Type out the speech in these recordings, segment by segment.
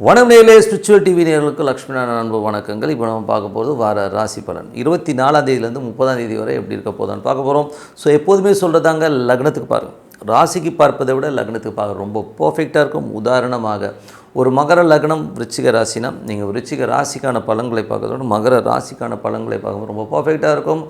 வணக்கம் நேரிலே spiritual TV நேர்களுக்கு லக்ஷ்மி நாராயண அன்பு வணக்கங்கள். இப்போ நம்ம பார்க்க போகிறது வார ராசி பலன். இருபத்தி நாலாம் தேதியிலேருந்து முப்பதாம் தேதி வரை எப்படி இருக்க போதான்னு பார்க்க போகிறோம் ஸோ எப்போதுமே சொல்கிறதாங்க லக்னத்துக்கு பாருங்க. ராசிக்கு பார்ப்பதை விட லக்னத்துக்கு பார்க்க ரொம்ப பர்ஃபெக்டாக இருக்கும். உதாரணமாக ஒரு மகர லக்னம் விருச்சிக ராசினா நீங்கள் விருச்சிக ராசிக்கான பலன்களை பார்க்கறதோட மகர ராசிக்கான பலன்களை பார்க்கும்போது ரொம்ப பர்ஃபெக்டாக இருக்கும்.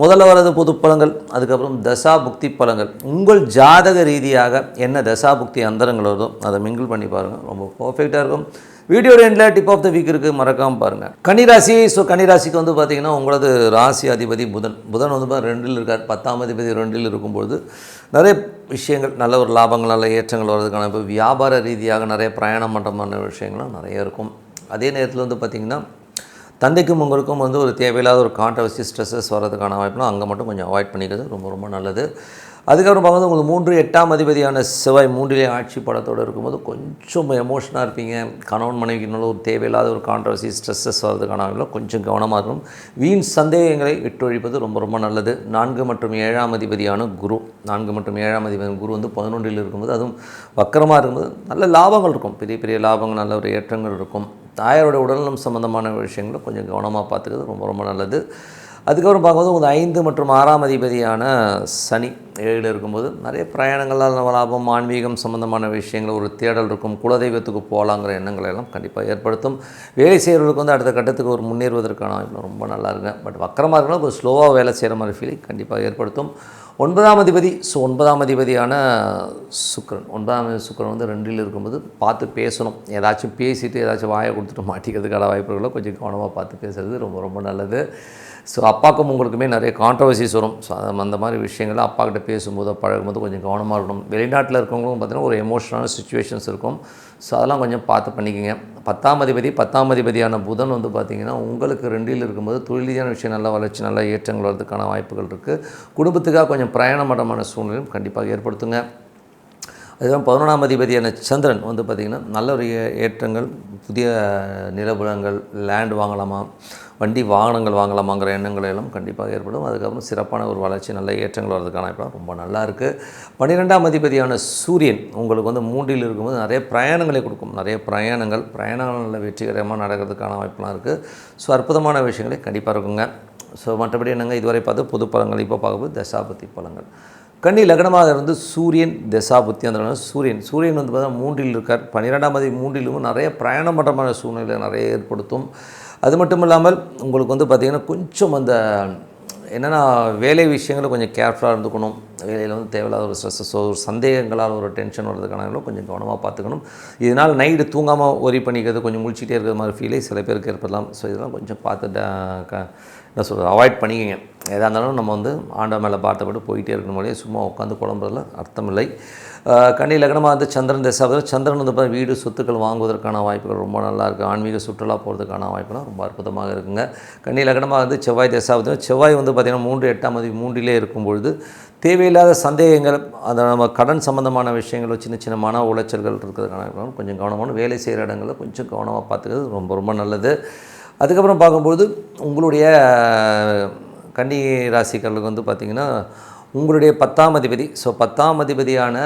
முதல்ல வர்றது புது பழங்கள் அதுக்கப்புறம் தசா புக்தி பழங்கள். உங்கள் ஜாதக ரீதியாக என்ன தசா புக்தி அந்தரங்கள் வருதோ அதை மிங்கிள் பண்ணி பாருங்கள் ரொம்ப பர்ஃபெக்டாக இருக்கும். வீடியோ எண்டில் டிப் ஆஃப் த வீக் இருக்குது மறக்காமல் பாருங்கள் கன்னிராசி ஸோ கன்னிராசிக்கு வந்து பார்த்திங்கன்னா உங்களது ராசி அதிபதி புதன். புதன் வந்து பார்த்தா ரெண்டில் இருக்கார். பத்தாம் அதிபதி ரெண்டில் இருக்கும்பொழுது நிறைய விஷயங்கள் நல்ல ஒரு லாபங்கள் நல்ல ஏற்றங்கள் வர்றதுக்கான இப்போ வியாபார ரீதியாக நிறைய பிரயாணம் மண்டமான விஷயங்கள்லாம் நிறைய இருக்கும். அதே நேரத்தில் வந்து பார்த்திங்கன்னா தந்தைக்கும் உங்களுக்கும் வந்து ஒரு தேவையில்லாத ஒரு கான்ட்ரவர்சி ஸ்ட்ரெஸ்ஸஸ் வரதுக்கான வாய்ப்புலாம் அங்கே மட்டும் கொஞ்சம் அவாய்ட் பண்ணிக்கிறது ரொம்ப ரொம்ப நல்லது. அதுக்கப்புறம் பார்க்கும்போது உங்களுக்கு மூன்று எட்டாம் அதிபதியான செவ்வாய் மூன்றிலே ஆட்சி படத்தோடு இருக்கும்போது கொஞ்சம் எமோஷனாக இருப்பீங்க. கணவன் மனைவிக்குள்ள ஒரு தேவையில்லாத ஒரு கான்ட்ரவர்சி ஸ்ட்ரெஸ்ஸஸ் வரதுக்கான வாய்ப்புலாம் கொஞ்சம் கவனமாக இருக்கும் வீண் சந்தேகங்களை விட்டொழிப்பது ரொம்ப ரொம்ப நல்லது. நான்கு மற்றும் ஏழாம் அதிபதியான குரு. நான்கு மற்றும் ஏழாம் அதிபதியான குரு வந்து பதினொன்றில் இருக்கும்போது அதுவும் வக்கரமாக இருக்கும்போது நல்ல லாபங்கள் இருக்கும். பெரிய பெரிய லாபங்கள் நல்ல ஒரு ஏற்றங்கள் இருக்கும். தாயாரோட உடல்நலம் சம்மந்தமான விஷயங்களை கொஞ்சம் கவனமாக பார்த்துக்கிறது ரொம்ப ரொம்ப நல்லது. அதுக்கப்புறம் பார்க்கும்போது உங்கள் ஐந்து மற்றும் ஆறாம் அதிபதியான சனி ஏழில் இருக்கும்போது நிறைய பிரயாணங்களால் லாபம் ஆன்மீகம் சம்மந்தமான விஷயங்கள் ஒரு தேடல் இருக்கும் குலதெய்வத்துக்கு போகலாங்கிற எண்ணங்களை எல்லாம் கண்டிப்பாக ஏற்படுத்தும். வேலை செய்கிறவர்களுக்கு வந்து அடுத்த கட்டத்துக்கு ஒரு முன்னேறுவதற்கான ரொம்ப நல்லா இருக்குங்க பட் வக்கரமாக இருக்கணும் கொஞ்சம் ஸ்லோவாக வேலை செய்கிற மாதிரி ஃபீலிங் கண்டிப்பாக ஏற்படுத்தும். ஒன்பதாம் அதிபதி ஸோ ஒன்பதாம் அதிபதியான சுக்கரன். ஒன்பதாம் சுக்கரன் வந்து ரெண்டில் இருக்கும்போது பார்த்து பேசணும். ஏதாச்சும் பேசிவிட்டு ஏதாச்சும் வாயை கொடுத்துட்டு மாட்டிக்கிறதுக்கான வாய்ப்புகளை கொஞ்சம் கவனமாக பார்த்து பேசுகிறது ரொம்ப ரொம்ப நல்லது. ஸோ அப்பாவுக்கும் உங்களுக்குமே நிறைய கான்ட்ரவர்சிஸ் வரும். ஸோ அந்த மாதிரி விஷயங்கள்லாம் அப்பாக்கிட்ட பேசும்போது பழகும்போது கொஞ்சம் கவனமாக இருக்கணும். வெளிநாட்டில் இருக்கவங்களும் பார்த்திங்கன்னா ஒரு எமோஷனலான சுச்சுவேஷன்ஸ் இருக்கும். ஸோ அதெல்லாம் கொஞ்சம் பார்த்து பண்ணிக்கோங்க. பத்தாம் அதிபதி பத்தாம் அதிபதியான புதன் வந்து பார்த்திங்கன்னா உங்களுக்கு ரெண்டில் இருக்கும்போது தொழிலீதியான விஷயம் நல்லா வளர்ச்சி நல்லா ஏற்றங்கள் வரதுக்கான வாய்ப்புகள் இருக்குது குடும்பத்துக்காக கொஞ்சம் பிரயாணமடமான சூழ்நிலையும் கண்டிப்பாக ஏற்படுத்துங்க. அதுதான் பதினொன்றாம் அதிபதியான சந்திரன் வந்து பார்த்திங்கன்னா நல்ல ஒரு ஏ- ஏற்றங்கள் புதிய நிலபுலங்கள் லேண்ட் வாங்கலாமா? வண்டி வாகனங்கள் வாங்கலாமாங்கிற எண்ணங்கள் எல்லாம் கண்டிப்பாக ஏற்படும். அதுக்கப்புறம் சிறப்பான ஒரு வளர்ச்சி நல்ல ஏற்றங்கள் வர்றதுக்கான இப்போ ரொம்ப நல்லா இருக்குது பன்னிரெண்டாம் அதிபதியான சூரியன் உங்களுக்கு வந்து மூன்றில் இருக்கும்போது நிறைய பிரயாணங்களை கொடுக்கும். நிறைய பிரயாணங்கள் பிரயாணங்கள் நல்ல வெற்றிகரமாக நடக்கிறதுக்கான வாய்ப்புலாம் இருக்குது ஸோ அற்புதமான விஷயங்களே கண்டிப்பாக இருக்குங்க. ஸோ மற்றபடி என்னங்க? இதுவரை பார்த்து பொது பழங்கள் இப்போ பார்க்கும்போது தசாபதி பழங்கள் கன்னி லக்னமாக இருந்து சூரியன் தசாபுத்தி அந்த சூரியன். சூரியன் வந்து பார்த்தா மூன்றில் இருக்கார். பன்னிரெண்டாம் தேதி மூன்றிலும் நிறைய பிரயாணமட்டமான சூழ்நிலை நிறைய ஏற்படுத்தும். அது மட்டும் இல்லாமல் உங்களுக்கு வந்து பார்த்திங்கன்னா கொஞ்சம் அந்த என்னென்னா வேலை விஷயங்களை கொஞ்சம் கேர்ஃபுல்லாக இருந்துக்கணும். வேலையில் வந்து தேவையில்லாத ஒரு ஸ்ட்ரெஸ்ஸஸோ ஒரு சந்தேகங்களால் ஒரு டென்ஷன் வர்றதுக்கான கொஞ்சம் கவனமாக பார்த்துக்கணும். இதனால் நைட்டு தூங்காமல் ஒரி பண்ணிக்கிறது கொஞ்சம் முழிச்சிட்டே இருக்கிற மாதிரி ஃபீலே சில பேருக்கு ஏற்படலாம். ஸோ இதெல்லாம் கொஞ்சம் பார்த்து க- என்ன சொல்கிறது அவாய்ட் பண்ணிக்கங்க. எதாக இருந்தாலும் நம்ம வந்து ஆண்ட மேலே பார்த்தபடி போயிட்டே இருக்கணும் சும்மா உட்காந்து குழம்புறதுல அர்த்தமில்லை இல்லை. கன்னி லக்னமாக வந்து சந்திரன் தசாவதில் சந்திரன் வந்து பார்த்தா வீடு சொத்துக்கள் வாங்குவதற்கான வாய்ப்புகள் ரொம்ப நல்லா இருக்குது ஆன்மீக சுற்றுலா போகிறதுக்கான வாய்ப்புலாம் ரொம்ப அற்புதமாக இருக்குங்க. கன்னி லக்னமாக வந்து செவ்வாய் தசாவதி செவ்வாய் வந்து பார்த்திங்கன்னா மூன்று எட்டாம் தேதி மூன்றிலே இருக்கும் பொழுது தேவையில்லாத சந்தேகங்கள் அந்த நம்ம கடன் சம்மந்தமான விஷயங்களோ சின்ன சின்ன மன உளைச்சல்கள் இருக்கிறதுக்கான கொஞ்சம் கவனமான வேலை செய்கிற இடங்களில் கொஞ்சம் கவனமாக பார்த்துக்கிறது ரொம்ப ரொம்ப நல்லது. அதுக்கப்புறம் பார்க்கும்பொழுது உங்களுடைய கன்னி ராசிக்காரர்களுக்கு வந்து பார்த்திங்கன்னா உங்களுடைய பத்தாம் அதிபதி ஸோ பத்தாம் அதிபதியான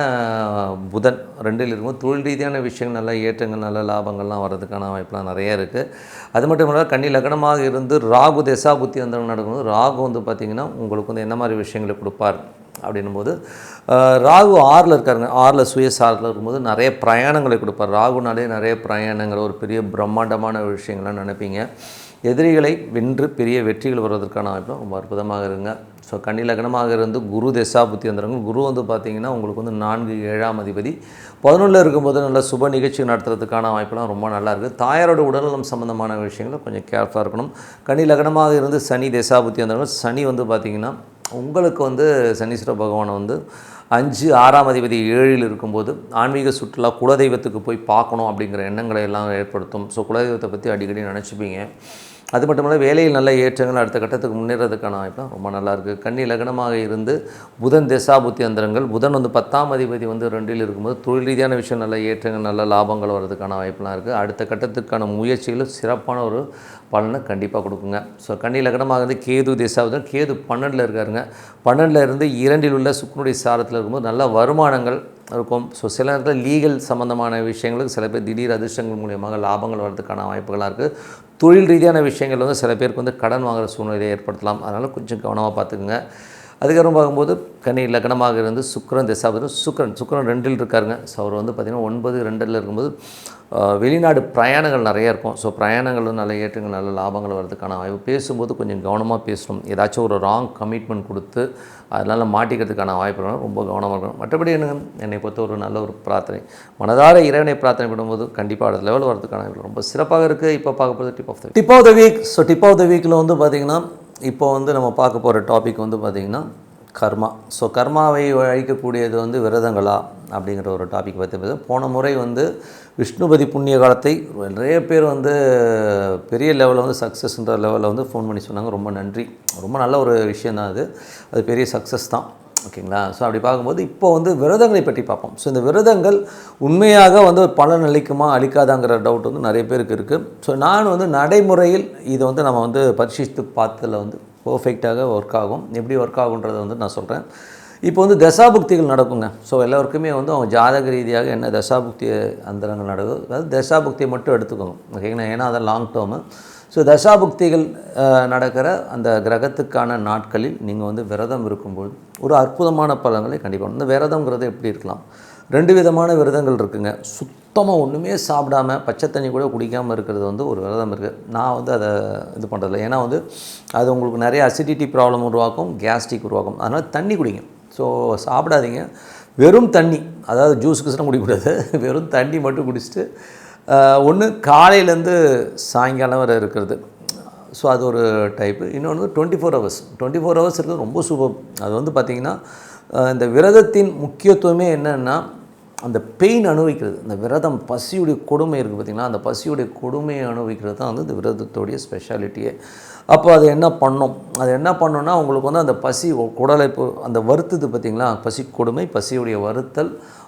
புதன் ரெண்டில் இருக்கும்போது தொழில் ரீதியான விஷயங்கள் நல்ல ஏற்றங்கள் நல்ல லாபங்கள்லாம் வர்றதுக்கான வாய்ப்புலாம் நிறைய இருக்குது அது மட்டும் இல்லாமல் கண்ணி லக்னமாக இருந்து ராகு தசா புத்தி அந்த நடக்கணும். ராகு வந்து பார்த்திங்கன்னா உங்களுக்கு வந்து என்ன மாதிரி விஷயங்களை கொடுப்பார்? அப்படின்னும் போது ராகு ஆறில் இருக்காருங்க. ஆறில் சுயசாரில் இருக்கும்போது நிறைய பிரயாணங்களை கொடுப்பார். ராகுனாலே நிறைய பிரயாணங்கள் ஒரு பெரிய பிரம்மாண்டமான விஷயங்கள்லாம் நினைப்பீங்க. எதிரிகளை வென்று பெரிய வெற்றிகள் வருவதற்கான வாய்ப்பு ரொம்ப அற்புதமாக இருங்க ஸோ கன்னி லக்னமாக இருந்து குரு தசா புத்தி குரு வந்து பார்த்திங்கன்னா உங்களுக்கு வந்து நான்கு ஏழாம் அதிபதி. பதினொன்றில் இருக்கும்போது நல்ல சுப நிகழ்ச்சி நடத்துறதுக்கான வாய்ப்பெல்லாம் ரொம்ப நல்லா இருக்குது தாயாரோட உடல்நலம் சம்மந்தமான விஷயங்களை கொஞ்சம் கேர்ஃபுல்லாக இருக்கணும். கன்னி லக்னமாக இருந்து சனி தசா புத்தி சனி வந்து பார்த்திங்கன்னா உங்களுக்கு வந்து சனீஸ்வர பகவானை வந்து அஞ்சு ஆறாம் அதிபதி ஏழில் இருக்கும்போது ஆன்மீக சுற்றுலா குலதெய்வத்துக்கு போய் பார்க்கணும் அப்படிங்கிற எண்ணங்களை எல்லாம் ஏற்படுத்தும். ஸோ குலதெய்வத்தை பற்றி அடிக்கடி நினச்சிப்பீங்க. அது மட்டும் இல்லை வேலையில் நல்ல ஏற்றங்கள் அடுத்த கட்டத்துக்கு முன்னேறதுக்கான வாய்ப்புலாம் ரொம்ப நல்லா இருக்குது கன்னி லக்னமாக இருந்து புதன் திசாபுத்தி அந்தரங்கள். புதன் வந்து பத்தாம் அதிபதி வந்து ரெண்டில் இருக்கும்போது தொழில் ரீதியான விஷயம் நல்ல ஏற்றங்கள் நல்ல லாபங்கள் வர்றதுக்கான வாய்ப்புலாம் இருக்குது அடுத்த கட்டத்துக்கான முயற்சிகளும் சிறப்பான ஒரு பலனை கண்டிப்பாக கொடுக்குங்க. ஸோ கன்னி லக்னமாக இருந்து கேது திசாபுதன் கேது பன்னெண்டில் இருக்காருங்க. பன்னெண்டில் இருந்து இரண்டில் உள்ள சுக்குனுடைய சாரத்தில் இருக்கும்போது நல்ல வருமானங்கள் இருக்கும். ஸோ சில நேரத்தில் லீகல் சம்மந்தமான விஷயங்களுக்கு சில பேர் திடீர் அதிர்ஷ்டங்கள் மூலியமாக லாபங்கள் வர்றதுக்கான வாய்ப்புகளாக இருக்குது தொழில் ரீதியான விஷயங்கள் வந்து சில பேருக்கு வந்து கடன் வாங்குகிற சூழ்நிலையை ஏற்படுத்தலாம். அதனால் கொஞ்சம் கவனமாக பார்த்துக்குங்க. அதுக்கப்புறம் பார்க்கும்போது கனி லக்னமாக இருந்து சுக்கரன் திசாபதி சுக்கரன் சுக்கரன் ரெண்டில் இருக்காருங்க. ஸோ அவர் வந்து பார்த்திங்கன்னா ஒன்பது ரெண்டில் இருக்கும்போது வெளிநாடு பிரயாணங்கள் நிறைய இருக்கும். ஸோ பிரயாணங்கள் நல்ல ஏற்றங்கள் நல்ல லாபங்கள் வர்றதுக்கான வாய்ப்பு. பேசும்போது கொஞ்சம் கவனமாக பேசணும். ஏதாச்சும் ஒரு ராங் கமிட்மெண்ட் கொடுத்து அதனால் மாட்டிக்கிறதுக்கான வாய்ப்பு ரொம்ப கவனமாக இருக்கணும். மற்றபடி என்ன என்னை பொறுத்த ஒரு நல்ல ஒரு பிரார்த்தனை. மனதார இறைவனை பிரார்த்தனை பண்ணும்போது கண்டிப்பாக அடுத்த லெவல் வரதுக்கான ரொம்ப சிறப்பாக இருக்குது இப்போ பார்க்க போகிறது dip of the dip of the week so dip of the வீக்கில் வந்து பார்த்திங்கன்னா இப்போ வந்து நம்ம பார்க்க போகிற டாபிக் வந்து பார்த்திங்கன்னா கர்மா. ஸோ கர்மாவை அழிக்கக்கூடியது வந்து விரதங்களா அப்படிங்கிற ஒரு டாபிக் பற்றி போன முறை வந்து விஷ்ணுபதி புண்ணிய காலத்தை நிறைய பேர் வந்து பெரிய லெவலில் வந்து சக்ஸஸ்ன்ற லெவலில் வந்து ஃபோன் பண்ணி சொன்னாங்க. ரொம்ப நன்றி. ரொம்ப நல்ல ஒரு விஷயந்தான் அது. அது பெரிய சக்ஸஸ் தான். ஓகேங்களா? ஸோ அப்படி பார்க்கும்போது இப்போ வந்து விரதங்களை பற்றி பார்ப்போம். ஸோ இந்த விரதங்கள் உண்மையாக வந்து பலன் அளிக்குமா அளிக்காதாங்கிற டவுட் வந்து நிறைய பேருக்கு இருக்குது ஸோ நான் வந்து நடைமுறையில் இதை வந்து நம்ம வந்து பரிசீலித்து பார்த்ததில் வந்து பர்ஃபெக்டாக ஒர்க் ஆகும். எப்படி ஒர்க் ஆகுன்றதை வந்து நான் சொல்கிறேன் இப்போ வந்து தசாபுக்திகள் நடக்குங்க. ஸோ எல்லாருக்குமே வந்து அவங்க ஜாதக ரீதியாக என்ன தசாபுக்தி அந்தரங்கள் நடக்குது அதாவது தசாபுக்தியை மட்டும் எடுத்துக்கோங்க. ஓகேங்களா? ஏன்னா அது லாங் டேர்மு ஸோ தசாபுக்திகள் நடக்கிற அந்த கிரகத்துக்கான நாட்களில் நீங்கள் வந்து விரதம் இருக்கும்போது ஒரு அற்புதமான பலன்களை கண்டிப்பாக இந்த விரதங்கிறது எப்படி இருக்கலாம்? ரெண்டு விதமான விரதங்கள் இருக்குங்க. சுத்தமாக ஒன்றுமே சாப்பிடாம பச்சை தண்ணி கூட குடிக்காமல் இருக்கிறது வந்து ஒரு விரதம் இருக்குது நான் வந்து அதை இது பண்ணுறதில்ல ஏன்னா வந்து அது உங்களுக்கு நிறைய அசிடிட்டி ப்ராப்ளம் உருவாக்கும் கேஸ்ட்ரிக் உருவாக்கும். அதனால் தண்ணி குடிங்க. ஸோ சாப்பிடாதீங்க. வெறும் தண்ணி அதாவது ஜூஸ் கிஸ்லாம் குடிக்கக்கூடாது வெறும் தண்ணி மட்டும் குடிச்சிட்டு ஒன்று காலையிலேருந்து சாயங்காலம் வரை இருக்கிறது. ஸோ அது ஒரு டைப்பு இன்னொன்று twenty four hours twenty four hours இருக்கிறது ரொம்ப சூப்பர் அது வந்து பார்த்திங்கன்னா இந்த விரதத்தின் முக்கியத்துவமே என்னென்னா அந்த பெயின் அனுபவிக்கிறது. இந்த விரதம் பசியுடைய கொடுமை இருக்குது பார்த்திங்கன்னா அந்த பசியுடைய கொடுமையை அனுபவிக்கிறது தான் வந்து இந்த விரதத்துடைய ஸ்பெஷாலிட்டியே அப்போ அது என்ன பண்ணும்? அது என்ன பண்ணுன்னா உங்களுக்கு வந்து அந்த பசி குடலை அந்த வருத்தது பார்த்திங்களா பசி கொடுமை பசியுடைய வருத்தல்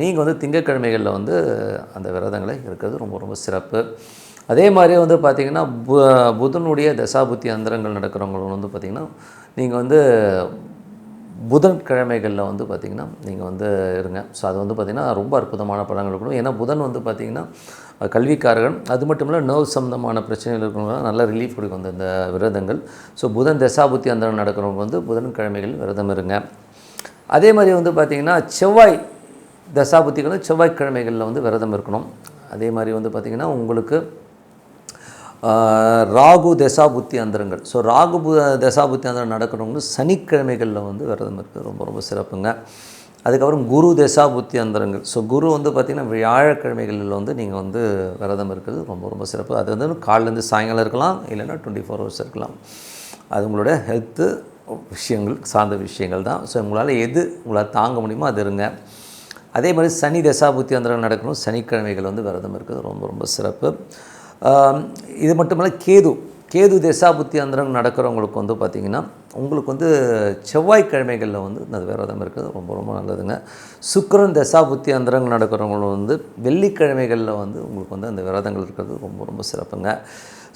நீங்கள் வந்து திங்கட்கிழமைகளில் வந்து அந்த விரதங்களை இருக்கிறது ரொம்ப ரொம்ப சிறப்பு. அதே மாதிரி வந்து பார்த்திங்கன்னா பு புதனுடைய தசாபுத்தி அந்தரங்கள் நடக்கிறவங்களும் வந்து பார்த்திங்கன்னா நீங்கள் வந்து புதன்கிழமைகளில் வந்து பார்த்திங்கன்னா நீங்கள் வந்து இருங்க. ஸோ அது வந்து பார்த்திங்கன்னா ரொம்ப அற்புதமான பலன்கள் இருக்கணும் ஏன்னா புதன் வந்து பார்த்திங்கன்னா கல்விக்காரர்கள் அது மட்டும் இல்லை நர்வ் சம்மந்தமான பிரச்சனைகள் இருக்கிறவங்க நல்ல ரிலீஃப் கொடுக்கும் அந்த இந்த விரதங்கள். ஸோ புதன் தசாபுத்தி அந்தரம் நடக்கிறவங்க வந்து புதன்கிழமைகள் விரதம் இருங்க. அதே மாதிரி வந்து பார்த்திங்கன்னா செவ்வாய் தசாபுத்திகளும் செவ்வாய்க்கிழமைகளில் வந்து விரதம் இருக்கணும். அதே மாதிரி வந்து பார்த்திங்கன்னா உங்களுக்கு ராகு தசாபுத்தி அந்தரங்கள். ஸோ ராகு பு- தசாபுத்தி அந்தரம் நடக்கணும்னு சனிக்கிழமைகளில் வந்து விரதம் இருக்குது ரொம்ப ரொம்ப சிறப்புங்க. அதுக்கப்புறம் குரு தசாபுத்தி அந்தரங்கள். ஸோ குரு வந்து பார்த்திங்கன்னா வியாழக்கிழமைகளில் வந்து நீங்கள் வந்து விரதம் இருக்கிறது ரொம்ப ரொம்ப சிறப்பு. அது வந்து காலிலேருந்து சாயங்காலம் இருக்கலாம். இல்லைன்னா டுவெண்ட்டி ஃபோர் ஹவர்ஸ் இருக்கலாம். அது உங்களோட ஹெல்த்து விஷயங்கள் சார்ந்த விஷயங்கள் தான். ஸோ உங்களால் எது உங்களால் தாங்க முடியுமோ அது இருங்க. அதே மாதிரி சனி தசாபுத்தி அந்தரம் நடக்கணும். சனிக்கிழமைகள் வந்து விரதம் இருக்குது ரொம்ப ரொம்ப சிறப்பு. இது மட்டுமல்ல கேது. கேது தசாபுத்தி அந்தரம் நடக்கிறவங்களுக்கு வந்து பார்த்திங்கன்னா உங்களுக்கு வந்து செவ்வாய்க்கிழமைகளில் வந்து இந்த விரதம் இருக்கிறது. ரொம்ப ரொம்ப நல்லதுங்க. சுக்கரன் தசாபுத்தி அந்தரங்கள் நடக்கிறவங்களும் வந்து வெள்ளிக்கிழமைகளில் வந்து உங்களுக்கு வந்து அந்த விரதங்கள் இருக்கிறது. ரொம்ப ரொம்ப சிறப்புங்க.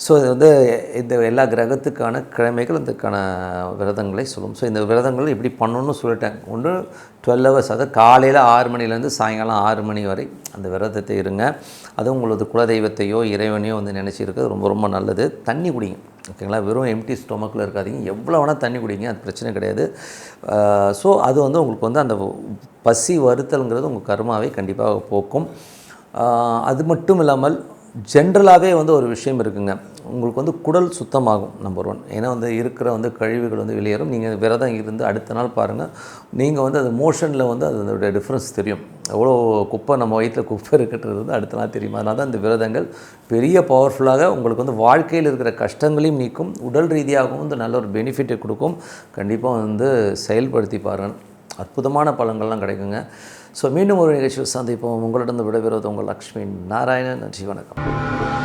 ஸோ இது வந்து இந்த எல்லா கிரகத்துக்கான கிழமைகள் இதுக்கான விரதங்களை சொல்லும். ஸோ இந்த விரதங்கள் எப்படி பண்ணணும்னு சொல்லிட்டேன். ஒன்று டுவெல் ஹவர்ஸ் அதாவது காலையில் ஆறு மணிலேருந்து சாயங்காலம் ஆறு மணி வரை அந்த விரதத்தை இருங்க. அதுவும் உங்களது குலதெய்வத்தையோ இறைவனையோ வந்து நினச்சிருக்கிறது ரொம்ப ரொம்ப நல்லது. தண்ணி குடிங்க. ஓகேங்களா வெறும் எம்டி ஸ்டொமக்கில் இருக்காதீங்க. எவ்வளோ வேணால் தண்ணி குடிங்க அது பிரச்சனை கிடையாது. ஸோ அது வந்து உங்களுக்கு வந்து அந்த பசி வருத்தல்ங்கிறது உங்கள் கர்மாவை கண்டிப்பாக போக்கும். அது மட்டும் இல்லாமல் ஜென்ரலாகவே வந்து ஒரு விஷயம் இருக்குங்க. உங்களுக்கு வந்து குடல் சுத்தமாகும் நம்பர் ஒன் ஏன்னா வந்து இருக்கிற வந்து கழிவுகள் வந்து வெளியேறும். நீங்கள் விரதம் இருந்து அடுத்த நாள் பாருங்கள் நீங்கள் வந்து அது மோஷனில் வந்து அதனுடைய டிஃப்ரென்ஸ் தெரியும். எவ்வளோ குப்பை நம்ம வயிற்றில் குப்பை இருக்கிறது வந்து அடுத்த நாள் தெரியும். அதனால தான் இந்த விரதங்கள் பெரிய பவர்ஃபுல்லாக உங்களுக்கு வந்து வாழ்க்கையில் இருக்கிற கஷ்டங்களையும் நீக்கும். உடல் ரீதியாகவும் வந்து நல்ல ஒரு பெனிஃபிட்டை கொடுக்கும். கண்டிப்பாக வந்து செயல்படுத்தி பாருங்கள் அற்புதமான பலன்கள்லாம் கிடைக்குங்க. ஸோ மீண்டும் ஒரு நிகழ்ச்சியில் சந்திப்போம். உங்களிடம் விடைபெறுவது உங்கள் லக்ஷ்மி நாராயணன். நன்றி வணக்கம்.